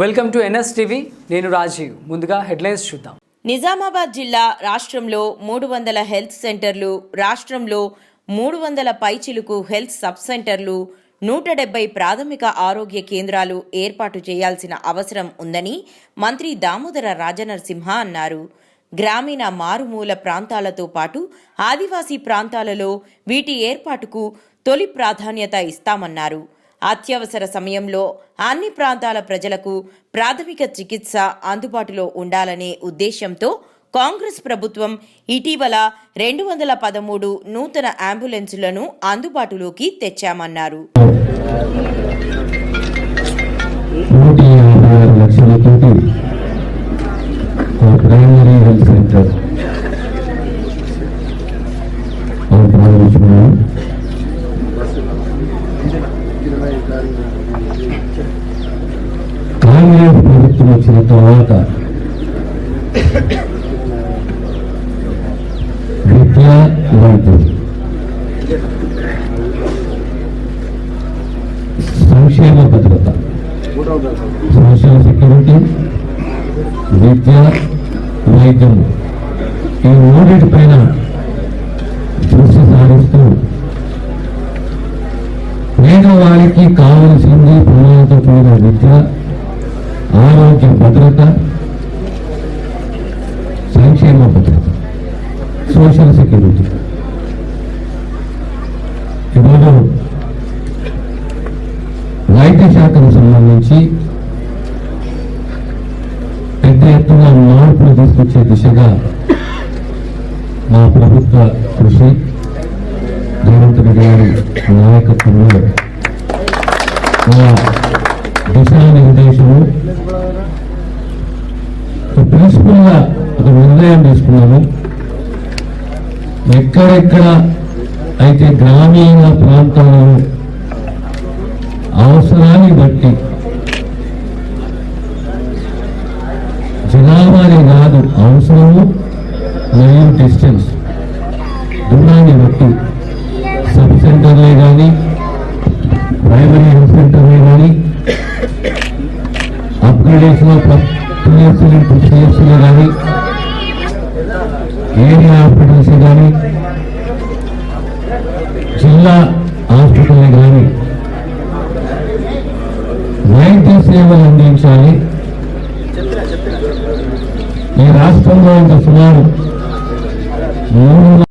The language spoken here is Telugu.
వెల్కమ్ టు ఎన్ఎస్ టీవీ నేను రాజీవ్. ముందుగా హెడ్లైన్స్ చూద్దాం. నిజామాబాద్ జిల్లా రాష్ట్రంలో మూడు వందల హెల్త్ సెంటర్లు రాష్ట్రంలో మూడు వందల పైచిలుకు హెల్త్ సబ్ సెంటర్లు నూట డెబ్బై ప్రాథమిక ఆరోగ్య కేంద్రాలు ఏర్పాటు చేయాల్సిన అవసరం ఉందని మంత్రి దామోదర రాజనరసింహ అన్నారు. గ్రామీణ మారుమూల ప్రాంతాలతో పాటు ఆదివాసీ ప్రాంతాలలో వీటి ఏర్పాటుకు తొలి ప్రాధాన్యత ఇస్తామన్నారు. అత్యవసర సమయంలో అన్ని ప్రాంతాల ప్రజలకు ప్రాథమిక చికిత్స అందుబాటులో ఉండాలనే ఉద్దేశంతో కాంగ్రెస్ ప్రభుత్వం ఇటీవల రెండు వందల పదమూడు నూతన అంబులెన్సులను అందుబాటులోకి తెచ్చామన్నారు. ప్రైమరీ కాంగ్రెస్ ప్రభుత్వం వచ్చిన తర్వాత విద్య వైద్యం సంక్షేమ భద్రత. సోషల్ సెక్యూరిటీ విద్య వైద్యం. ఈ మూడింటి పైన దృష్టి సారిస్తూ పేదవారికి కావలసింది ప్రమాణంతో కూడిన విద్య ఆరోగ్య భద్రత సంక్షేమ భద్రత సోషల్ సెక్యూరిటీ. ఈరోజు వైద్య శాఖకు సంబంధించి పెద్ద ఎత్తున మార్పులు తీసుకొచ్చే దిశగా మా ప్రభుత్వ కృషి రేవంత్ రెడ్డి గారి నాయకత్వంలో మా దిశానిర్దేశము ప్రిన్సిపల్గా ఒక నిర్ణయం తీసుకున్నాము ఎక్కడెక్కడ అయితే గ్రామీణ ప్రాంతాలలో అవసరాన్ని బట్టి జనాభానే కాదు అవసరము త్రీ డేస్లో టూ ఇయర్స్లో కానీ ఏరియా హాస్పిటల్స్ కానీ జిల్లా హాస్పిటల్ కానీ వైద్య సేవలు అందించాలి. ఈ రాష్ట్రంలో ఉన్న సుమారు మూడు